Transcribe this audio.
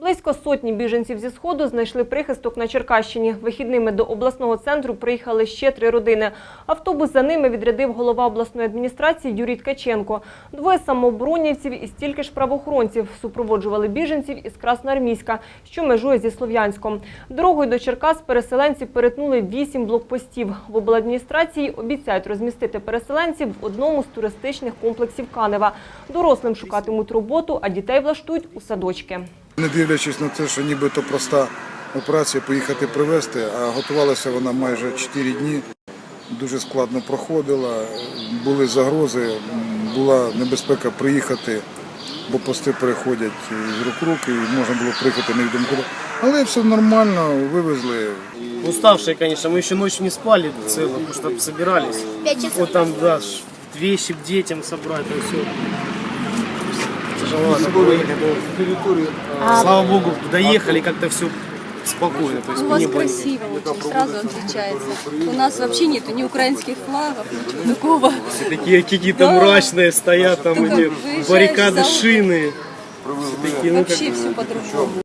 Близько сотні біженців зі Сходу знайшли прихисток на Черкащині. Вихідними до обласного центру приїхали ще три родини. Автобус за ними відрядив голова обласної адміністрації Юрій Ткаченко. Двоє самооборонівців і стільки ж правоохоронців супроводжували біженців із Красноармійська, що межує зі Слов'янськом. Дорогою до Черкас переселенці перетнули вісім блокпостів. В обладміністрації обіцяють розмістити переселенців в одному з туристичних комплексів Канева. Дорослим шукатимуть роботу, а дітей влаштують у садочки. Не дивлячись на те, що нібито проста операція поїхати привезти, а готувалася вона майже 4 дні. Дуже складно проходила, були загрози, була небезпека приїхати, бо пости переходять з рук в руки, і можна було приїхати невідомо куди. Але все нормально, вивезли. Уставшие, конечно, мы еще ночь не спали целую, потому что собирались. Вот там, да, вещи к детям собрать, там все Тяжеловато было ехать, но, Слава Богу, доехали как-то все спокойно. То есть У мы вас не были. красиво, очень сразу отличается. У нас вообще нету ни украинских флагов, ничего такого. Такие какие-то Да. мрачные стоят, там Только эти выезжаешь баррикады, за- шины. Все такие, ну, как Вообще все по-другому.